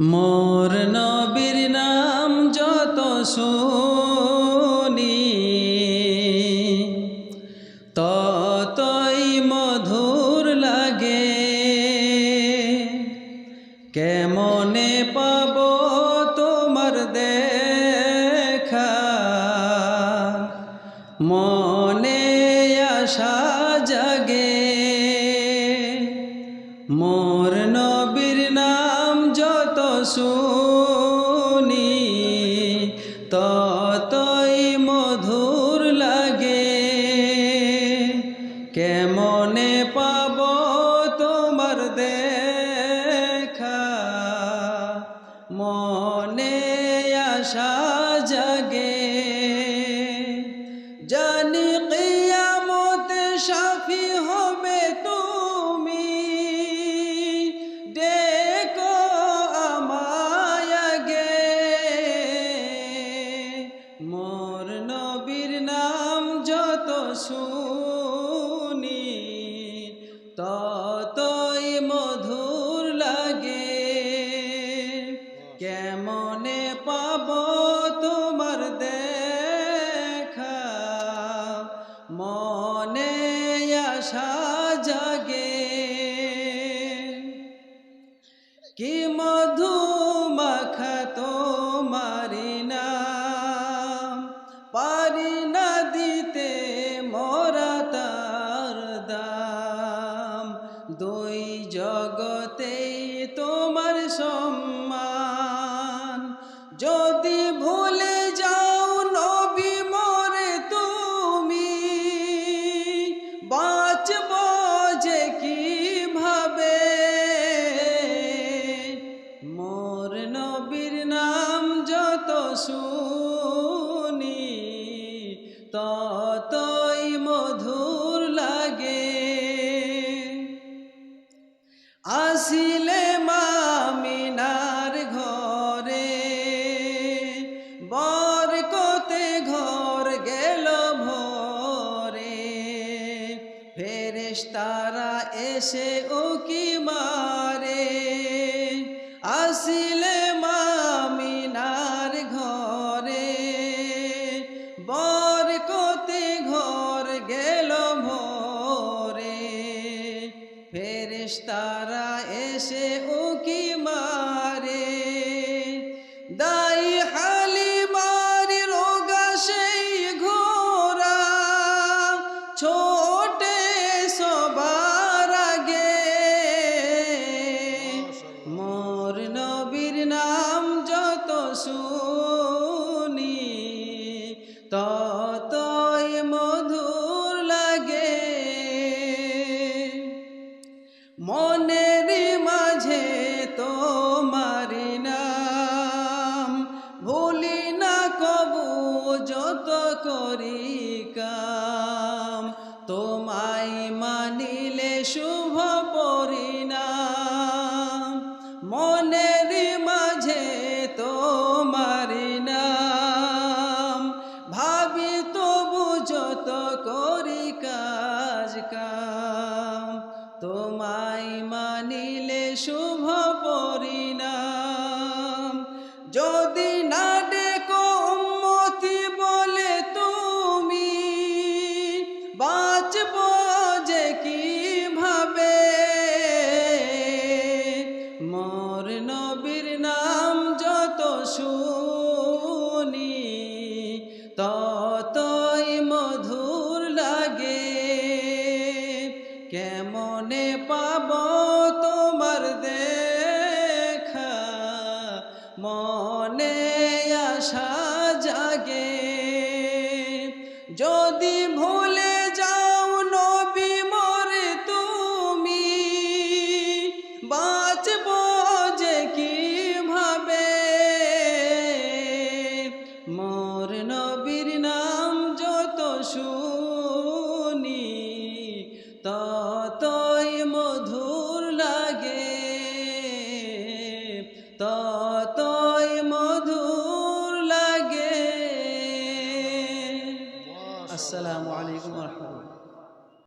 মোর নবীর নাম যত শুনি, ততই মধুর লাগে। কেমনে পাব তোমার দেখা? মনে আশা জাগে। মোর নবীর শুনি, ততই মধুর লাগে। কেমনে পাব তোমার দেখা? মনে আশা জাগে। জানি কিয়ামত সাফি হবে তুমি শুনি ততই মধুর লাগে। কেমনে পাব তোমার দেখা? মনে আশা জাগে দুই জগতেই তোমার সম্মান। যদি ভুলে যাও নবী মরে তুমি, বাঁচব যে কীভাবে? মোর নবীর নাম যত শুনি এসে উকি মারে? আসিলে মামিনার ঘরে বর কতে ঘর গেল ভরে। ফেরেশ তারা এসে উকি শুভ পরিণাম। মনের মাঝে তো নাম। ভাবি তবু যত করি কাজ কাম। তোমায় মানিলে শুভ পরিণাম। মোর নবীর নাম যত শুনি, ততই মধুর লাগে। কেমনে পাব তোমার দেখা? মনে আশা জাগে। ততই মধুর লাগে। আসসালামু